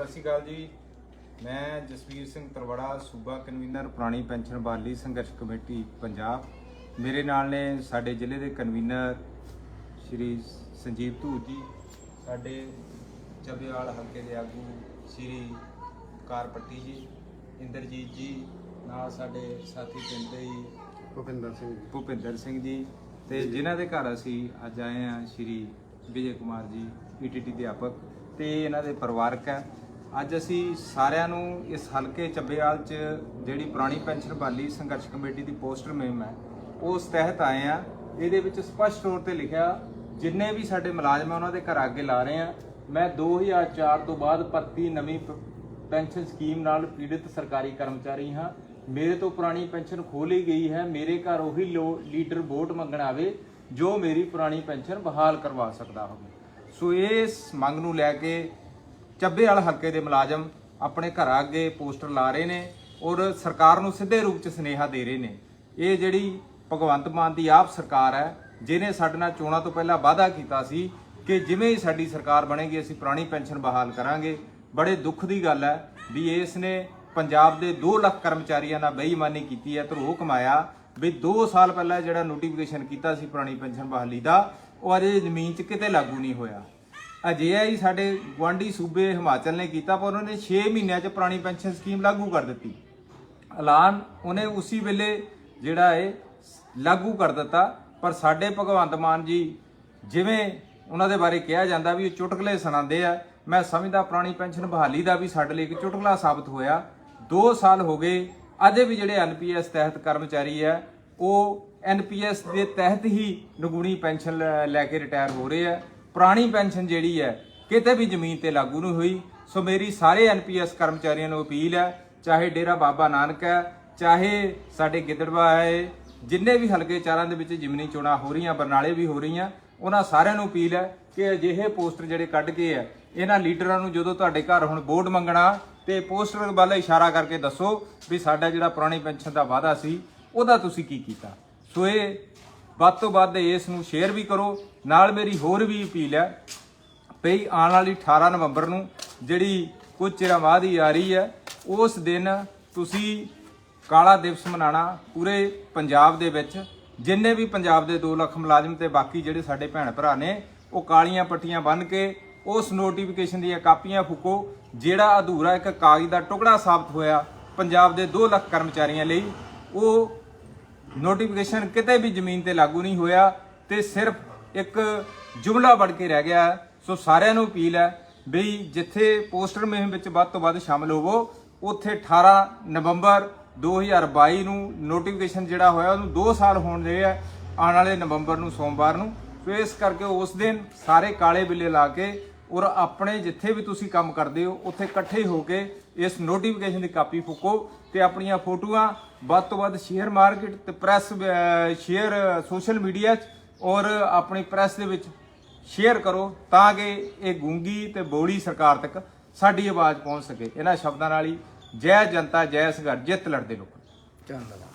ਸਤਿ ਸ਼੍ਰੀ ਅਕਾਲ ਜੀ। ਮੈਂ ਜਸਵੀਰ ਸਿੰਘ ਤਰਵੜਾ ਸੂਬਾ ਕਨਵੀਨਰ ਪੁਰਾਣੀ ਪੈਨਸ਼ਨ ਬਹਾਲੀ ਸੰਘਰਸ਼ ਕਮੇਟੀ ਪੰਜਾਬ। ਮੇਰੇ ਨਾਲ ਨੇ ਸਾਡੇ ਜ਼ਿਲ੍ਹੇ ਦੇ ਕਨਵੀਨਰ ਸ਼੍ਰੀ ਸੰਜੀਵ ਧੂਤ ਜੀ ਸਾਡੇ ਚੱਬੇਵਾਲ ਹਲਕੇ ਦੇ ਆਗੂ ਸ਼੍ਰੀ ਕਾਰਪੱਟੀ ਜੀ ਇੰਦਰਜੀਤ ਜੀ ਨਾਲ ਸਾਡੇ ਸਾਥੀ ਪਿੰਡ ਦੇ ਜੀ ਭੁਪਿੰਦਰ ਸਿੰਘ ਜੀ। ਭੁਪਿੰਦਰ ਸਿੰਘ ਜੀ ਤੇ ਜਿਨ੍ਹਾਂ ਦੇ ਘਰ ਅਸੀਂ ਅੱਜ ਆਏ ਹਾਂ ਸ਼੍ਰੀ ਵਿਜੇ ਕੁਮਾਰ ਜੀ ਈਟੀਟੀ ਅਧਿਆਪਕ ਤੇ ਇਹਨਾਂ ਦੇ ਪਰਿਵਾਰਕ ਹੈ। ਅੱਜ ਅਸੀਂ ਸਾਰਿਆਂ ਨੂੰ ਇਸ ਹਲਕੇ ਚੱਬੇਵਾਲ 'ਚ ਜਿਹੜੀ ਪੁਰਾਣੀ ਪੈਨਸ਼ਨ ਬਹਾਲੀ ਸੰਘਰਸ਼ ਕਮੇਟੀ ਦੀ ਪੋਸਟਰ ਮੁਹਿੰਮ ਹੈ ਉਸ ਤਹਿਤ ਆਏ ਆ ਇਹਦੇ ਵਿੱਚ ਸਪਸ਼ਟ ਤੌਰ ਤੇ ਲਿਖਿਆ, ਜਿੰਨੇ ਵੀ ਸਾਡੇ ਮੁਲਾਜ਼ਮ ਆ ਉਹਨਾਂ ਦੇ ਘਰ ਅੱਗੇ ਲਾ ਰਹੇ ਆ ਮੈਂ 2004 ਤੋਂ ਬਾਅਦ ਭਰਤੀ ਨਵੀਂ ਪ- ਪੈਨਸ਼ਨ ਸਕੀਮ ਨਾਲ ਪੀੜਿਤ ਸਰਕਾਰੀ ਕਰਮਚਾਰੀ ਹਾਂ। ਮੇਰੇ ਤੋਂ ਪੁਰਾਣੀ ਪੈਨਸ਼ਨ ਖੋਹ ਲਈ ਗਈ ਹੈ। ਮੇਰੇ ਘਰ ਉਹੀ ਲੋ- ਲੀਡਰ ਵੋਟ ਮੰਗਣ ਆਵੇ, ਜੋ ਮੇਰੀ ਪੁਰਾਣੀ ਪੈਨਸ਼ਨ ਬਹਾਲ ਕਰਵਾ ਸਕਦਾ ਹੋਵੇ। ਸੋ ਇਸ ਮੰਗ ਨੂੰ ਲੈ ਕੇ ਚੱਬੇ ਵਾਲ ਹਲਕੇ ਦੇ ਮੁਲਾਜ਼ਮ ਆਪਣੇ ਘਰਾਂ ਅੱਗੇ ਪੋਸਟਰ ਲਾ ਰਹੇ ਨੇ ਔਰ ਸਰਕਾਰ ਨੂੰ ਸਿੱਧੇ ਰੂਪ 'ਚ ਸੁਨੇਹਾ ਦੇ ਰਹੇ ਨੇ। ਇਹ ਜਿਹੜੀ ਭਗਵੰਤ ਮਾਨ ਦੀ ਆਪ ਸਰਕਾਰ ਹੈ ਜਿਨੇ ਸਾਡੇ ਨਾਲ ਚੋਣਾਂ ਤੋਂ ਪਹਿਲਾਂ ਵਾਅਦਾ ਕੀਤਾ ਸੀ ਕਿ ਜਿਵੇਂ ਹੀ ਸਾਡੀ ਸਰਕਾਰ ਬਣੇਗੀ, ਅਸੀਂ ਪੁਰਾਣੀ ਪੈਨਸ਼ਨ ਬਹਾਲ ਕਰਾਂਗੇ। ਬੜੇ ਦੁੱਖ ਦੀ ਗੱਲ ਹੈ ਵੀ ਇਸ ਨੇ ਪੰਜਾਬ ਦੇ 2 ਲੱਖ ਕਰਮਚਾਰੀਆਂ ਨਾਲ ਬੇਈਮਾਨੀ ਕੀਤੀ ਹੈ, ਧਰੋਹ ਕਮਾਇਆ। ਵੀ 2 ਸਾਲ ਪਹਿਲਾਂ ਜਿਹੜਾ ਨੋਟੀਫਿਕੇਸ਼ਨ ਕੀਤਾ ਸੀ ਪੁਰਾਣੀ ਪੈਨਸ਼ਨ ਬਹਾਲੀ ਦਾ, ਉਹ ਅਜੇ ਜ਼ਮੀਨ 'ਚ ਕਿਤੇ ਲਾਗੂ ਨਹੀਂ ਹੋਇਆ। ਅਜਿਹਾ ਹੀ ਸਾਡੇ ਗੁਆਂਢੀ ਸੂਬੇ ਹਿਮਾਚਲ ਨੇ ਕੀਤਾ, ਪਰ ਉਹਨਾਂ ਨੇ 6 ਮਹੀਨਿਆਂ 'ਚ ਪੁਰਾਣੀ ਪੈਨਸ਼ਨ ਸਕੀਮ ਲਾਗੂ ਕਰ ਦਿੱਤੀ। ਐਲਾਨ ਉਹਨੇ ਉਸੇ ਵੇਲੇ ਜਿਹੜਾ ਹੈ ਲਾਗੂ ਕਰ ਦਿੱਤਾ। ਪਰ ਸਾਡੇ ਭਗਵੰਤ ਮਾਨ ਜੀ ਜਿਵੇਂ ਉਹਨਾਂ ਦੇ ਬਾਰੇ ਕਿਹਾ ਜਾਂਦਾ ਵੀ ਉਹ ਚੁਟਕਲੇ ਸੁਣਾਉਂਦੇ ਆ, ਮੈਂ ਸਮਝਦਾ ਪੁਰਾਣੀ ਪੈਨਸ਼ਨ ਬਹਾਲੀ ਦਾ ਵੀ ਸਾਡੇ ਲਈ ਇੱਕ ਚੁਟਕਲਾ ਸਾਬਤ ਹੋਇਆ। 2 ਸਾਲ ਹੋ ਗਏ, ਅਜੇ ਵੀ ਜਿਹੜੇ ਐਨਪੀਐਸ ਤਹਿਤ ਕਰਮਚਾਰੀ ਆ, ਉਹ ਐਨਪੀਐਸ ਦੇ ਤਹਿਤ ਹੀ ਨਗੂਣੀ ਪੈਨਸ਼ਨ ਲੈ- ਲੈ ਕੇ ਰਿਟਾਇਰ ਹੋ ਰਹੇ ਆ। ਪੁਰਾਣੀ ਪੈਨਸ਼ਨ ਜਿਹੜੀ ਹੈ, ਕਿਤੇ ਵੀ ਜ਼ਮੀਨ ਤੇ ਲਾਗੂ ਨਹੀਂ ਹੋਈ। ਸੋ ਮੇਰੀ ਸਾਰੇ ਐਨਪੀਐਸ ਕਰਮਚਾਰੀਆਂ ਨੂੰ ਅਪੀਲ ਹੈ, ਚਾਹੇ ਡੇਰਾ ਬਾਬਾ ਨਾਨਕ ਹੈ, ਚਾਹੇ ਸਾਡੇ ਗਿੱਦੜਵਾ ਹੈ, ਜਿੰਨੇ ਵੀ ਹਲਕੇ ਚਾਰਾਂ ਦੇ ਵਿੱਚ ਜਿਮਨੀ ਚੋਣਾਂ ਹੋ ਰਹੀਆਂ, ਬਰਨਾਲੇ ਵੀ ਹੋ ਰਹੀਆਂ, ਉਹਨਾਂ ਸਾਰਿਆਂ ਨੂੰ ਅਪੀਲ ਹੈ ਕਿ ਅਜਿਹੇ ਪੋਸਟਰ ਜਿਹੜੇ ਕੱਢ ਕੇ ਆ ਇਹਨਾਂ ਲੀਡਰਾਂ ਨੂੰ ਜਦੋਂ ਤੁਹਾਡੇ ਘਰ ਹੁਣ ਵੋਟ ਮੰਗਣਾ, ਤੇ ਪੋਸਟਰ ਵੱਲ ਇਸ਼ਾਰਾ ਕਰਕੇ ਦੱਸੋ ਵੀ ਸਾਡਾ ਜਿਹੜਾ ਪੁਰਾਣੀ ਪੈਨਸ਼ਨ ਦਾ ਵਾਅਦਾ ਸੀ, ਉਹਦਾ ਤੁਸੀਂ ਕੀ ਕੀਤਾ? ਸੋ ਇਹ ਵੱਧ ਤੋਂ ਵੱਧ ਇਸ ਨੂੰ ਸ਼ੇਅਰ ਵੀ ਕਰੋ, ਨਾਲ ਮੇਰੀ ਹੋਰ ਵੀ ਅਪੀਲ ਹੈ, ਪਈ ਆਉਣ ਵਾਲੀ 18 ਨਵੰਬਰ ਨੂੰ ਜਿਹੜੀ ਕੁਝ ਚਿਰਾਂ ਬਾਅਦ ਹੀ ਆ ਰਹੀ ਹੈ, ਉਸ ਦਿਨ ਤੁਸੀਂ ਕਾਲਾ ਦਿਵਸ ਮਨਾਣਾ ਪੂਰੇ ਪੰਜਾਬ ਦੇ ਵਿੱਚ, ਜਿੰਨੇ ਵੀ ਪੰਜਾਬ ਦੇ 2 ਲੱਖ ਮੁਲਾਜ਼ਮ ਤੇ ਬਾਕੀ ਜਿਹੜੇ ਸਾਡੇ ਭੈਣ ਭਰਾ ਨੇ, ਉਹ ਕਾਲੀਆਂ ਪੱਟੀਆਂ ਬੰਨ੍ਹ ਕੇ, ਉਸ ਨੋਟੀਫਿਕੇਸ਼ਨ ਦੀਆਂ ਕਾਪੀਆਂ ਫੂਕੋ, ਜਿਹੜਾ ਅਧੂਰਾ ਇੱਕ ਕਾਗਜ਼ ਦਾ ਟੁਕੜਾ ਸਾਬਤ ਹੋਇਆ ਪੰਜਾਬ ਦੇ 2 ਲੱਖ ਕਰਮਚਾਰੀਆਂ ਲਈ, ਉਹ ਨੋਟੀਫਿਕੇਸ਼ਨ ਕਿਤੇ ਵੀ ਜ਼ਮੀਨ ਤੇ ਲਾਗੂ ਨਹੀਂ ਹੋਇਆ ਤੇ ਸਿਰਫ ਇੱਕ ਜੁਮਲਾ ਬਣ ਕੇ ਰਹਿ ਗਿਆ ਹੈ। ਸੋ ਸਾਰਿਆਂ ਨੂੰ ਅਪੀਲ ਹੈ ਬਈ ਜਿੱਥੇ ਪੋਸਟਰ ਮੁਹਿੰਮ ਵਿੱਚ ਵੱਧ ਤੋਂ ਵੱਧ ਸ਼ਾਮਲ ਹੋਵੋ, ਉੱਥੇ 18 ਨਵੰਬਰ 2022 ਨੂੰ ਨੋਟੀਫਿਕੇਸ਼ਨ ਜਿਹੜਾ ਹੋਇਆ ਉਹਨੂੰ 2 ਸਾਲ ਹੋਣ ਦੇ ਆ, ਆਉਣ ਵਾਲੇ ਨਵੰਬਰ ਨੂੰ, ਸੋਮਵਾਰ ਨੂੰ ਸੋ ਇਸ ਕਰਕੇ ਉਸ ਦਿਨ ਸਾਰੇ ਕਾਲੇ ਬਿੱਲੇ ਲਾ ਕੇ ਔਰ ਆਪਣੇ ਜਿੱਥੇ ਵੀ ਤੁਸੀਂ ਕੰਮ ਕਰਦੇ ਹੋ, ਉੱਥੇ ਇਕੱਠੇ ਹੋ ਕੇ ਇਸ ਨੋਟੀਫਿਕੇਸ਼ਨ ਦੀ ਕਾਪੀ ਫੂਕੋ ਤੇ ਆਪਣੀਆਂ ਫੋਟੋਆਂ ਵੱਧ ਤੋਂ ਵੱਧ ਸ਼ੇਅਰ ਮਾਰਕੀਟ ਤੇ ਪ੍ਰੈਸ ਸ਼ੇਅਰ ਸੋਸ਼ਲ ਮੀਡੀਆ 'ਚ ਔਰ ਆਪਣੀ ਪ੍ਰੈਸ ਦੇ ਵਿੱਚ ਸ਼ੇਅਰ ਕਰੋ ਤਾਂ ਕਿ ਇਹ ਗੂੰਗੀ ਤੇ ਬੋੜੀ ਸਰਕਾਰ ਤੱਕ ਸਾਡੀ ਆਵਾਜ਼ ਪਹੁੰਚ ਸਕੇ। ਇਹਨਾਂ ਸ਼ਬਦਾਂ ਨਾਲ ਹੀ ਜੈ ਜਨਤਾ, ਜੈ ਸੰਘਰਸ਼, ਜਿੱਤ ਲੜਦੇ ਲੋਕ ਧੰਨਵਾਦ।